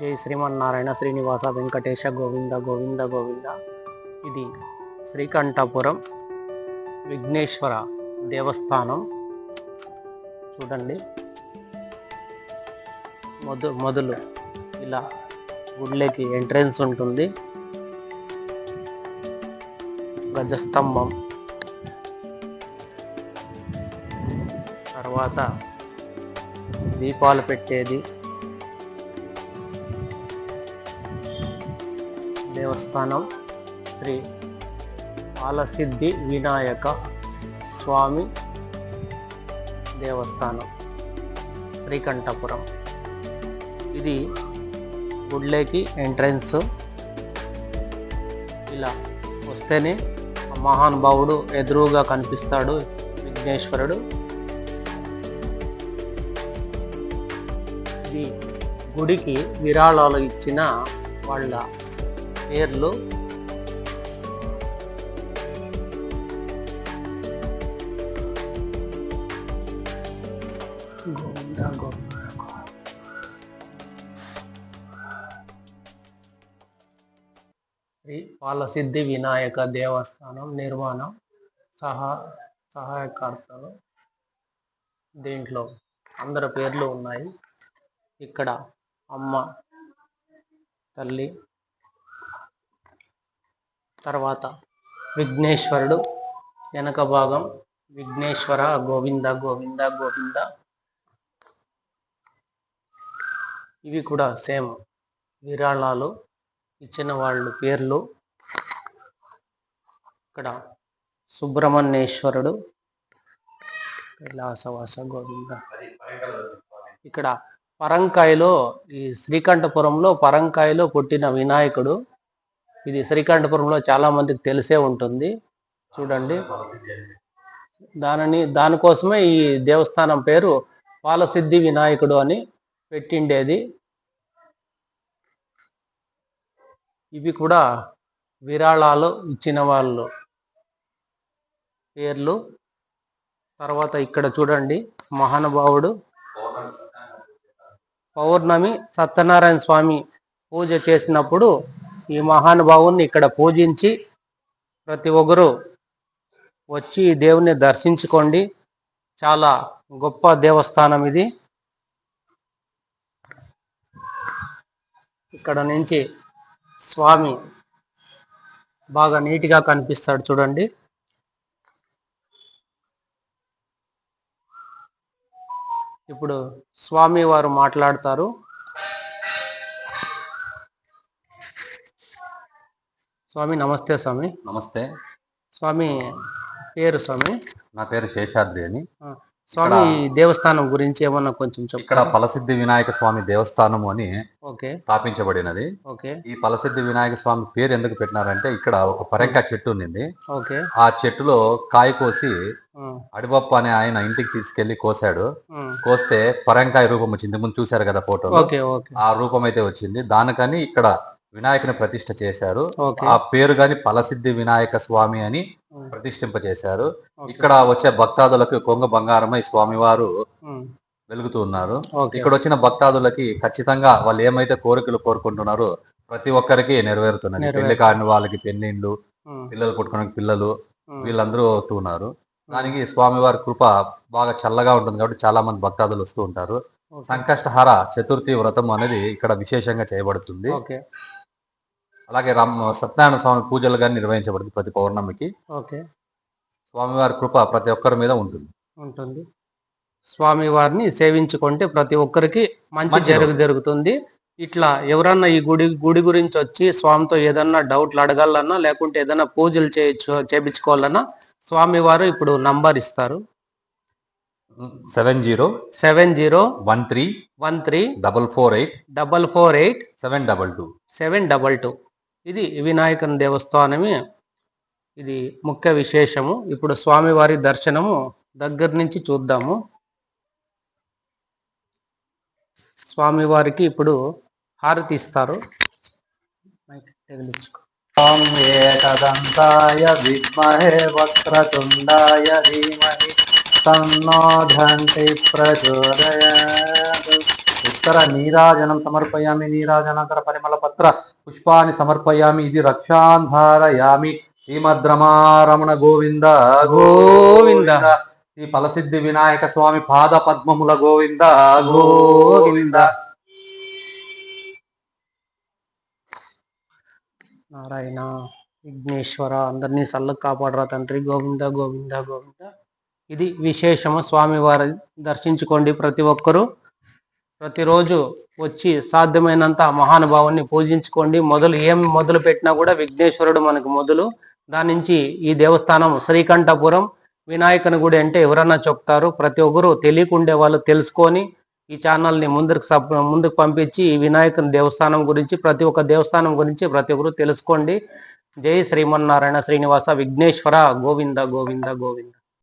జై శ్రీమన్నారాయణ శ్రీనివాస వెంకటేశ గోవింద గోవింద గోవింద. ఇది శ్రీకంఠపురం విఘ్నేశ్వర దేవస్థానం. చూడండి. మొద మొదలు ఇలా గుళ్ళకి ఎంట్రన్స్ ఉంటుంది. గజస్తంభం. తర్వాత దీపాలు పెట్టేది. దేవస్థానం శ్రీ పాలసిద్ధి వినాయక స్వామి దేవస్థానం శ్రీకంఠపురం. ఇది గుడ్లేకి ఎంట్రన్స్. ఇలా వస్తేనే మహానుభావుడు ఎదురుగా కనిపిస్తాడు విఘ్నేశ్వరుడు. ఇది గుడికి విరాళాలు ఇచ్చిన వాళ్ళ పేర్లు శ్రీ పాలసిద్ధి వినాయక దేవస్థానం నిర్మాణం సహా సహాయకర్తలు దీంట్లో అందరి పేర్లు ఉన్నాయి. ఇక్కడ అమ్మ తల్లి తర్వాత విఘ్నేశ్వరుడు వెనక భాగం విఘ్నేశ్వర గోవింద గోవింద గోవింద. ఇవి కూడా సేమ్ విరాళాలు ఇచ్చిన వాళ్ళు పేర్లు. ఇక్కడ సుబ్రహ్మణ్యేశ్వరుడు కైలాసవాస గోవింద. ఇక్కడ పరంకాయలో ఈ శ్రీకంఠపురంలో పరంకాయలో పుట్టిన వినాయకుడు. ఇది శ్రీకాంఠపురంలో చాలా మందికి తెలిసే ఉంటుంది. చూడండి. దానిని దానికోసమే ఈ దేవస్థానం పేరు పాలసిద్ధి వినాయకుడు అని పెట్టిండేది. ఇవి కూడా విరాళాలు ఇచ్చిన వాళ్ళు. పేర్లు. తర్వాత ఇక్కడ చూడండి. మహానుభావుడు. పౌర్ణమి సత్యనారాయణ స్వామి పూజ చేసినప్పుడు ఈ మహానుభావుని ఇక్కడ పూజించి ప్రతి ఒక్కరు వచ్చి ఈ దేవుని దర్శించుకోండి. చాలా గొప్ప దేవస్థానం ఇది. ఇక్కడ నుంచి స్వామి బాగా నీట్గా కనిపిస్తాడు చూడండి. ఇప్పుడు స్వామి వారు మాట్లాడతారు. స్వామి నమస్తే స్వామి. నమస్తే. స్వామి పేరు స్వామి? నా పేరు శేషాద్రి అని. స్వామి దేవస్థానం గురించి ఏమన్నా కొంచెం ఇక్కడ పలసిద్ధి వినాయక స్వామి దేవస్థానము అని ఓకే. స్థాపించబడినది. ఓకే. ఈ పలసిద్ధి వినాయక స్వామి పేరు ఎందుకు పెట్టినారంటే ఇక్కడ ఒక పరంకా చెట్టు ఓకే. ఆ చెట్టులో కాయ కోసి అడిబప్ప అనే ఆయన ఇంటికి తీసుకెళ్ళి కోసాడు. కోస్తే పరంకాయ రూపం వచ్చింది. ముందు చూశారు కదా ఫోటో ఆ రూపం అయితే వచ్చింది. దానికని ఇక్కడ వినాయకుని ప్రతిష్ఠ చేశారు. ఆ పేరు గాని పలసిద్ధి వినాయక స్వామి అని ఉమ్, ప్రతిష్ఠింప చేశారు ఓకే. ఇక్కడ వచ్చే భక్తాదులకు కొంగ బంగారమై స్వామివారు వెలుగుతూ ఉన్నారు. ఇక్కడ వచ్చిన భక్తాదులకి ఖచ్చితంగా వాళ్ళు ఏమైతే కోరికలు కోరుకుంటున్నారో ప్రతి ఒక్కరికి నెరవేరుతున్నది. నెరవేరు- పెళ్ళి కాని వాళ్ళకి పెళ్ళిళ్ళు పిల్లలు పుట్టుకోవడానికి పిల్లలు వీళ్ళందరూ అవుతున్నారు దానికి స్వామివారి కృప బాగా చల్లగా ఉంటుంది కాబట్టి చాలా మంది భక్తాదులు వస్తూ ఉంటారు. సంకష్టహార చతుర్థి వ్రతం అనేది ఇక్కడ విశేషంగా చేయబడుతుంది. అలాగే రామ్ సత్యనారాయణ స్వామి పూజలు కానీ నిర్వహించబడుతుంది ప్రతి పౌర్ణమికి. ఓకే. స్వామివారి కృప ప్రతి ఒక్కరి మీద ఉంటుంది. ఉంటుంది. స్వామి వారిని సేవించుకుంటే ప్రతి ఒక్కరికి మంచి జరుగు జరుగుతుంది. ఇట్లా ఎవరన్నా ఈ గుడి గుడి గురించి వచ్చి స్వామితో ఏదన్నా డౌట్లు అడగాలన్నా లేకుంటే ఏదైనా పూజలు చేయొచ్చు చేపించుకోవాలన్నా స్వామి వారు ఇప్పుడు నంబర్ ఇస్తారు. Seven zero seven zero one three one three double four eight double four eight seven double two seven double two ఇది వినాయకుని దేవస్థానమే. ఇది ముఖ్య విశేషము. ఇప్పుడు స్వామివారి దర్శనము దగ్గర నుంచి చూద్దాము. స్వామివారికి ఇప్పుడు హారతి ఇస్తారు. మైక్ ఏకదంతాయ విద్మహే వక్రతుండాయ ధీమహి తన్నో ధంతి ప్రచోదయాత్. ఉత్తర నీరాజనం సమర్పయామి నీరాజనంతర పరిమళ పత్ర పుష్పాన్ని సమర్పయామి ఇది రక్షాంధారయామి. శ్రీమద్రమారమణ గోవింద. గోవింద. శ్రీ ఫలసిద్ధి వినాయక స్వామి పాద పద్మముల గోవింద గోవింద. నారాయణ విఘ్నేశ్వర అందరినీ చల్లగా కాపాడరా తండ్రి. గోవింద గోవింద గోవింద. ఇది విశేషము. స్వామివారి దర్శించుకోండి ప్రతి ఒక్కరూ. ప్రతిరోజు వచ్చి సాధ్యమైనంత మహానుభావుని పూజించుకోండి. మొదలు ఏం మొదలు పెట్టినా కూడా విఘ్నేశ్వరుడు మనకు మొదలు. దాని నుంచి ఈ దేవస్థానం శ్రీకంఠపురం వినాయకుని గుడి అంటే ఎవరన్నా చెప్తారు. ప్రతి ఒక్కరు తెలియకుండే వాళ్ళు తెలుసుకొని ఈ ఛానల్ని ముందుకు సబ్ ముందుకు పంపించి ఈ వినాయకుని దేవస్థానం గురించి ప్రతి ఒక్క దేవస్థానం గురించి ప్రతి ఒక్కరు తెలుసుకోండి. జై శ్రీమన్నారాయణ శ్రీనివాస విఘ్నేశ్వర గోవింద గోవింద గోవింద.